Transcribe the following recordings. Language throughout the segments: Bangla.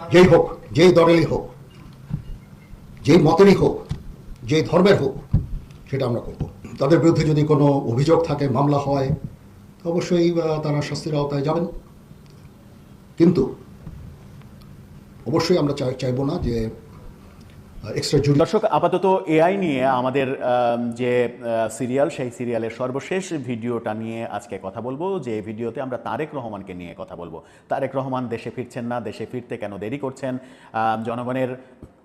যেই হোক, যেই দলেরই হোক, যেই মতেরই হোক, যেই ধর্মের হোক, সেটা আমরা করব। তাদের বিরুদ্ধে যদি কোনো অভিযোগ থাকে, মামলা হয় অবশ্যই তারা শাস্তির আওতায় যাবেন। কিন্তু অবশ্যই আমরা চাইব না যে দর্শক, আপাতত এআই নিয়ে আমাদের যে সিরিয়াল সেই সিরিয়ালের সর্বশেষ ভিডিওটা নিয়ে আজকে কথা বলব। যে ভিডিওতে আমরা তারেক রহমানকে নিয়ে কথা বলব। তারেক রহমান দেশে ফিরছেন না, দেশে ফিরতে কেন দেরি করছেন? জনগণের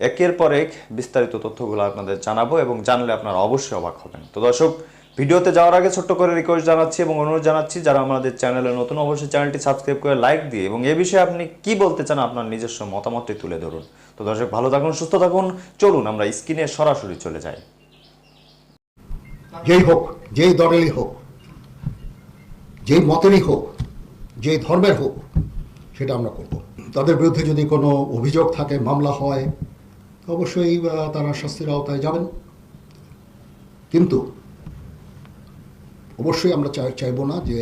একের পর এক বিস্তারিত তথ্যগুলো আপনাদের জানাব এবং জানলে আপনারা অবশ্যই অবাক হবেন। তো দর্শক, ভিডিওতে যাওয়ার আগে ছোট্ট করে রিকোয়েস্ট জানাচ্ছি এবং অনুরোধ জানাচ্ছি, যারা আমাদের চ্যানেলে নতুন অবশ্যই চ্যানেলটি সাবস্ক্রাইব করে লাইক দিয়ে এবং এ বিষয়ে আপনি কি বলতে চান আপনার নিজস্ব মতামতটি তুলে ধরুন। তো দর্শক, ভালো থাকুন, সুস্থ থাকুন। চলুন আমরা স্ক্রিনে সরাসরি চলে যাই। যেই হোক, যেই দলেরই হোক, যেই মতেরই হোক, যেই ধর্মের হোক, সেটা আমরা করব। তাদের বিরুদ্ধে যদি কোনো অভিযোগ থাকে, মামলা হয় অবশ্যই তারা শাস্তির আওতায় যাবেন। কিন্তু অবশ্যই আমরা চাই, চাইব না যে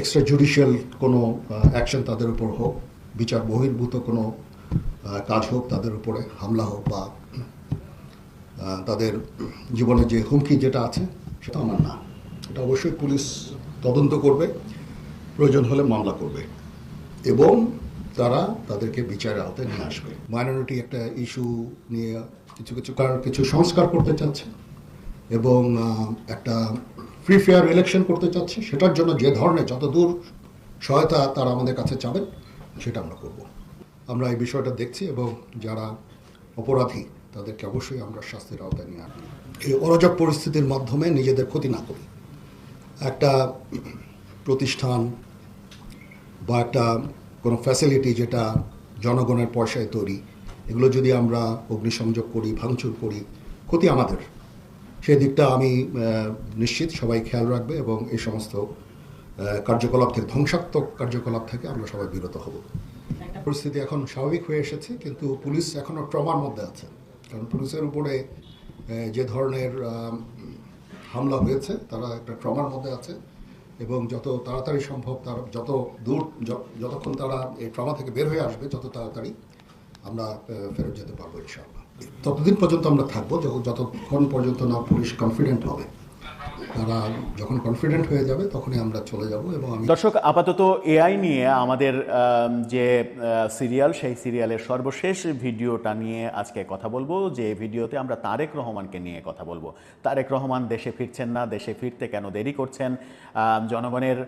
এক্সট্রা জুডিশিয়াল কোনো অ্যাকশন তাদের উপর হোক, বিচার বহির্ভূত কোনো কাজ হোক তাদের উপরে, হামলা হোক বা তাদের জীবনে যে হুমকি যেটা আছে, সেটা আমার না। এটা অবশ্যই পুলিশ তদন্ত করবে, প্রয়োজন হলে মামলা করবে। এবং তারা তাদেরকে বিচারের আওতায় নিয়ে আসবে। মাইনরিটি একটা ইস্যু নিয়ে কিছু কিছু কিছু সংস্কার করতে চাচ্ছে এবং একটা ফ্রি ফেয়ার ইলেকশন করতে চাচ্ছে, সেটার জন্য যে ধরনের যত দূর সহায়তা তারা আমাদের কাছে চাবেন, সেটা আমরা করব। আমরা এই বিষয়টা দেখছি এবং যারা অপরাধী, তাদেরকে অবশ্যই আমরা শাস্তির আওতায় নিয়ে আনব এই অরাজক পরিস্থিতির মাধ্যমে নিজেদের ক্ষতি না করি। একটা প্রতিষ্ঠান বা একটা কোনো ফ্যাসিলিটি যেটা জনগণের পয়সায় তৈরি এগুলো যদি আমরা অগ্নিসংযোগ করি ভাঙচুর করি ক্ষতি আমাদের। সেই দিকটা আমি নিশ্চিত সবাই খেয়াল রাখবে এবং এই সমস্ত কার্যকলাপ থেকে ধ্বংসাত্মক কার্যকলাপ থেকে আমরা সবাই বিরত হব। পরিস্থিতি এখন স্বাভাবিক হয়ে এসেছে কিন্তু পুলিশ এখনও ট্রমার মধ্যে আছে। কারণ পুলিশের উপরে যে ধরনের হামলা হয়েছে তারা একটা ট্রমার মধ্যে আছে। এবং যত তাড়াতাড়ি সম্ভব তার যত দূর যতক্ষণ তারা এই ট্রমা থেকে বের হয়ে আসবে যত তাড়াতাড়ি আমরা ফেরত যেতে পারব ইনশাআল্লাহ। ততদিন পর্যন্ত আমরা থাকব, যত- যতক্ষণ পর্যন্ত না পুলিশ কনফিডেন্ট হবে। তারা যখন কনফিডেন্ট হয়ে যাবে, তখনই আমরা চলে যাব এবং আমি দর্শক, আপাতত এআই নিয়ে আমাদের যে সিরিয়াল সেই সিরিয়ালের সর্বশেষ ভিডিওটা নিয়ে আজকে কথা বলব। যে ভিডিওতে আমরা তারেক রহমানকে নিয়ে কথা বলব। তারেক রহমান দেশে ফিরছেন না, দেশে ফিরতে কেন দেরি করছেন? জনগণের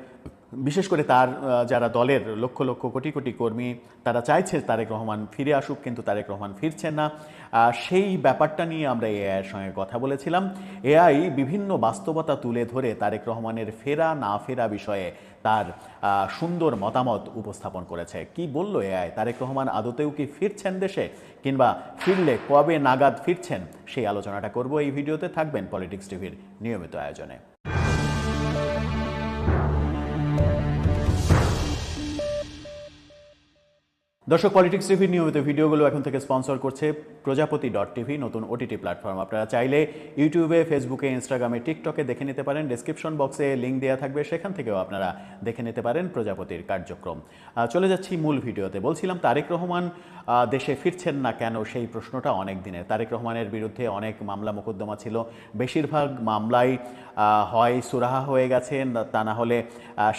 বিশেষ করে তার যারা দলের লক্ষ লক্ষ কোটি কোটি কর্মী, তারা চাইছে তারেক রহমান ফিরে আসুক, কিন্তু তারেক রহমান ফিরছেন না। সেই ব্যাপারটা নিয়ে আমরা এআইয়ের সঙ্গে কথা বলেছিলাম। এআই বিভিন্ন বাস্তবতা তুলে ধরে তারেক রহমানের ফেরা না ফেরা বিষয়ে তার সুন্দর মতামত উপস্থাপন করেছে। কি বলল এআই? তারেক রহমান আদতেও কি ফিরছেন দেশে? কিংবা ফিরলে কবে নাগাদ ফিরছেন? সেই আলোচনাটা করব এই ভিডিওতে। থাকবেন পলিটিক্স টিভির নিয়মিত আয়োজনে। দর্শক পলিটিক্স টিভির নিয়মিত ভিডিওগুলো এখন থেকে স্পন্সর করছে প্রজাপতি ডট টিভি, নতুন ওটিটি প্ল্যাটফর্ম আপনারা চাইলে ইউটিউবে ফেসবুকে ইনস্টাগ্রামে টিকটকে দেখে নিতে পারেন। ডেসক্রিপশন বক্সে লিঙ্ক দেওয়া থাকবে। সেখান থেকেও আপনারা দেখে নিতে পারেন প্রজাপতির কার্যক্রম। চলে যাচ্ছি মূল ভিডিওতে। বলছিলাম তারেক রহমান দেশে ফিরছেন না কেন? সেই প্রশ্নটা অনেক দিনের। তারেক রহমানের বিরুদ্ধে অনেক মামলা মোকদ্দমা ছিল। বেশিরভাগ মামলাই হয় সুরাহা হয়ে গেছে তা না হলে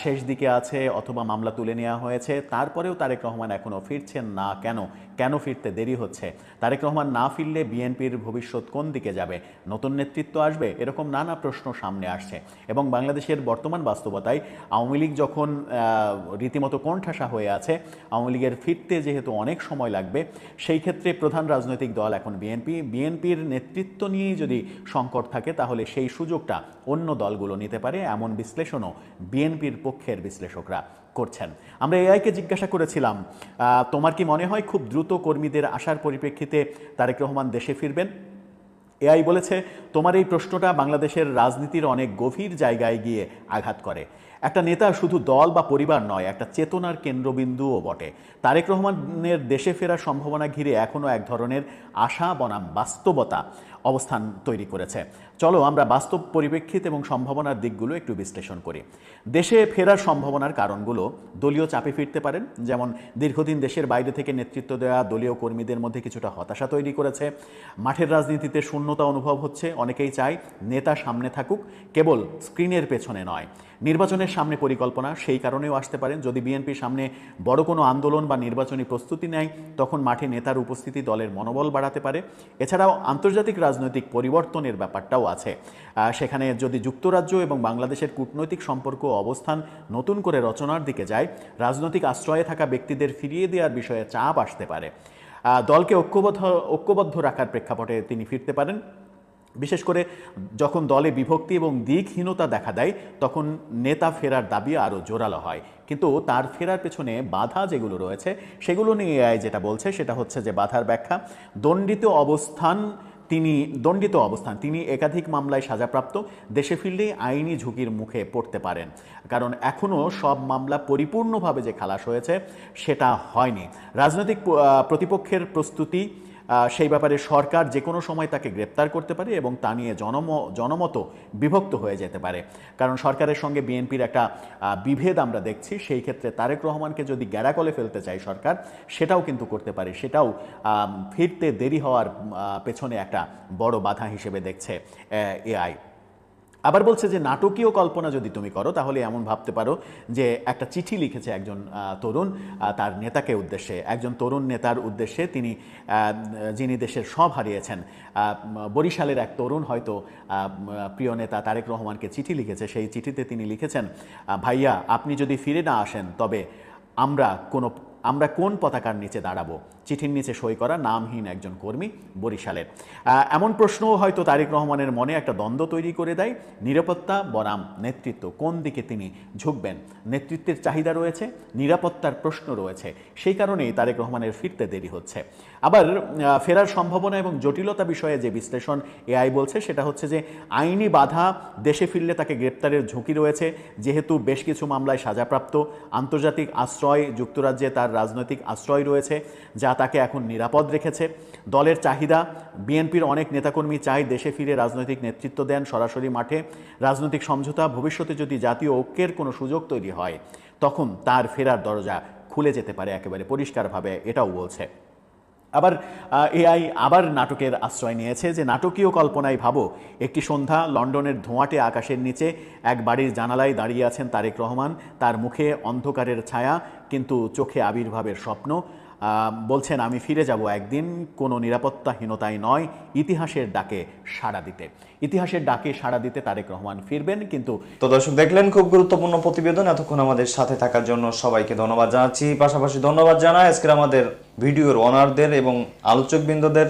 শেষ দিকে আছে অথবা মামলা তুলে নেওয়া হয়েছে। তারপরেও তারেক রহমান এখনও ফিরছেন না কেন? কেন ফিরতে দেরি হচ্ছে? তারেক রহমান না ফিরলে বিএনপির ভবিষ্যৎ কোন দিকে যাবে? নতুন নেতৃত্ব আসবে? এরকম নানা প্রশ্ন সামনে আসছে। এবং বাংলাদেশের বর্তমান বাস্তবতায় আওয়ামী লীগ যখন রীতিমতো কোণঠাসা হয়ে আছে, আওয়ামী লীগের ফিরতে যেহেতু অনেক সময় লাগবে, সেই ক্ষেত্রে প্রধান রাজনৈতিক দল এখন বিএনপি। বিএনপির নেতৃত্ব নিয়েই যদি সংকট থাকে, তাহলে সেই সুযোগটা অন্য দলগুলো নিতে পারে। এমন বিশ্লেষণও বিএনপির পক্ষের বিশ্লেষকরা করছেন। আমরা এআইকে জিজ্ঞাসা করেছিলাম তোমার কি মনে হয় খুব দ্রুত কর্মীদের আসার পরিপ্রেক্ষিতে তারেক রহমান দেশে ফিরবেন। এআই বলেছে, তোমার এই প্রশ্নটা বাংলাদেশের রাজনীতির অনেক গভীর জায়গায় গিয়ে আঘাত করে। একটা নেতা শুধু দল বা পরিবার নয়, একটা চেতনার কেন্দ্রবিন্দুও বটে। তারেক রহমানের দেশে ফেরার সম্ভাবনা ঘিরে এখনও এক ধরনের আশা বনাম বাস্তবতা। অবস্থান তৈরি করেছে। চলো আমরা বাস্তব পরিপ্রেক্ষিত এবং সম্ভাবনার দিকগুলো একটু বিশ্লেষণ করি। দেশে ফেরার সম্ভাবনার কারণগুলো দলীয় চাপে ফিরতে পারেন, যেমন দীর্ঘদিন দেশের বাইরে থেকে নেতৃত্ব দেওয়া দলীয় কর্মীদের মধ্যে কিছুটা হতাশা তৈরি করেছে। মাঠের রাজনীতিতে শূন্যতা অনুভব হচ্ছে, অনেকেই চায় নেতা সামনে থাকুক, কেবল স্ক্রিনের পেছনে নয়। নির্বাচনের সামনে পরিকল্পনা, সেই কারণেও আসতে পারেন। যদি বিএনপির সামনে বড় কোনো আন্দোলন বা নির্বাচনী প্রস্তুতি নেয়, তখন মাঠে নেতার উপস্থিতি দলের মনোবল বাড়াতে পারে। এছাড়াও আন্তর্জাতিক রাজনৈতিক পরিবর্তনের ব্যাপারটাও আছে। সেখানে যদি যুক্তরাজ্য এবং বাংলাদেশের কূটনৈতিক সম্পর্ক অবস্থান নতুন করে রচনার দিকে যায়, রাজনৈতিক আশ্রয়ে থাকা ব্যক্তিদের ফিরিয়ে দেওয়ার বিষয়ে চাপ আসতে পারে। দলকে ঐক্যবদ্ধ ঐক্যবদ্ধ রাখার প্রেক্ষাপটে তিনি ফিরতে পারেন। বিশেষ করে যখন দলে বিভক্তি এবং দিকহীনতা দেখা দেয়, তখন নেতা ফেরার দাবি আরও জোরালো হয়। কিন্তু তার ফেরার পেছনে বাধা যেগুলো রয়েছে, সেগুলো নিয়ে AI যেটা বলছে সেটা হচ্ছে যে বাধার ব্যাখ্যা। দণ্ডিত অবস্থান তিনি, দণ্ডিত অবস্থান, তিনি একাধিক মামলায় সাজাপ্রাপ্ত, দেশে ফিরলেই আইনি ঝুঁকির মুখে পড়তে পারেন। কারণ এখনও সব মামলা পরিপূর্ণভাবে যে খালাস হয়েছে, সেটা হয়নি। রাজনৈতিক প্রতিপক্ষের প্রস্তুতি সেই ব্যাপারে সরকার যে কোনো সময় তাকে গ্রেপ্তার করতে পারে এবং তা নিয়ে জনম জনমত বিভক্ত হয়ে যেতে পারে। কারণ সরকারের সঙ্গে বিএনপির একটা বিভেদ আমরা দেখছি। সেই ক্ষেত্রে তারেক রহমানকে যদি গ্যারাকলে ফেলতে চায় সরকার, সেটাও কিন্তু করতে পারে। সেটাও ফিরতে দেরি হওয়ার পেছনে একটা বড় বাধা হিসেবে দেখছে এআই আবার বলছে যে, নাটকীয় কল্পনা যদি তুমি করো, তাহলে এমন ভাবতে পারো যে, একটা চিঠি লিখেছে একজন তরুণ তার নেতাকে উদ্দেশ্যে। একজন তরুণ নেতার উদ্দেশ্যে তিনি যিনি দেশের সব হারিয়েছেন বরিশালের এক তরুণ হয়তো প্রিয় নেতা তারেক রহমানকে চিঠি লিখেছে। সেই চিঠিতে তিনি লিখেছেন ভাইয়া, আপনি যদি ফিরে না আসেন, তবে আমরা কোনো, আমরা কোন পতাকার নিচে দাঁড়াবো? চিঠির নিচে সই করা নামহীন একজন কর্মী বরিশালের। এমন প্রশ্নও হয়তো তারেক রহমানের মনে একটা দ্বন্দ্ব তৈরি করে দেয়। নিরাপত্তা বনাম নেতৃত্ব কোন দিকে তিনি ঝুঁকবেন? নেতৃত্বের চাহিদা রয়েছে, নিরাপত্তার প্রশ্ন রয়েছে। সেই কারণেই তারেক রহমানের ফিরতে দেরি হচ্ছে। আবার ফেরার সম্ভাবনা এবং জটিলতা বিষয়ে যে বিশ্লেষণ এআই বলছে, সেটা হচ্ছে যে আইনি বাধা, দেশে ফিরলে তাকে গ্রেপ্তারের ঝুঁকি রয়েছে। যেহেতু বেশ কিছু মামলায় সাজাপ্রাপ্ত, আন্তর্জাতিক আশ্রয়, যুক্তরাজ্যে তার রাজনৈতিক আশ্রয় রয়েছে। যা তাকে এখন নিরাপদ রেখেছে। দলের চাহিদা, বিএনপির অনেক নেতাকর্মী চায় দেশে ফিরে রাজনৈতিক নেতৃত্ব দেন সরাসরি মাঠে। রাজনৈতিক সমঝোতা, ভবিষ্যতে যদি জাতীয় ঐক্যের কোনো সুযোগ তৈরি হয়, তখন তার ফেরার দরজা খুলে যেতে পারে একেবারে পরিষ্কারভাবে, এটাও বলছে। আবার এআই আবার নাটকের আশ্রয় নিয়েছে যে নাটকীয় কল্পনায় ভাবো, একটি সন্ধ্যা লন্ডনের ধোঁয়াটে আকাশের নিচে এক বাড়ির জানালায় দাঁড়িয়ে আছেন তারেক রহমান। তার মুখে অন্ধকারের ছায়া, কিন্তু চোখে আবির্ভাবের স্বপ্ন। বলছেন, আমি ফিরে যাব একদিন, কোনো নিরাপত্তাহীনতাই নয়, ইতিহাসের ডাকে সাড়া দিতে। ইতিহাসের ডাকে সাড়া দিতে তারেক রহমান ফিরবেন, কিন্তু তো দর্শক, দেখলেন খুব গুরুত্বপূর্ণ প্রতিবেদন। এতক্ষণ আমাদের সাথে থাকার জন্য সবাইকে ধন্যবাদ জানাচ্ছি। পাশাপাশি ধন্যবাদ জানাই আজকের আমাদের ভিডিওর অনারদের এবং আলোচকবৃন্দদের।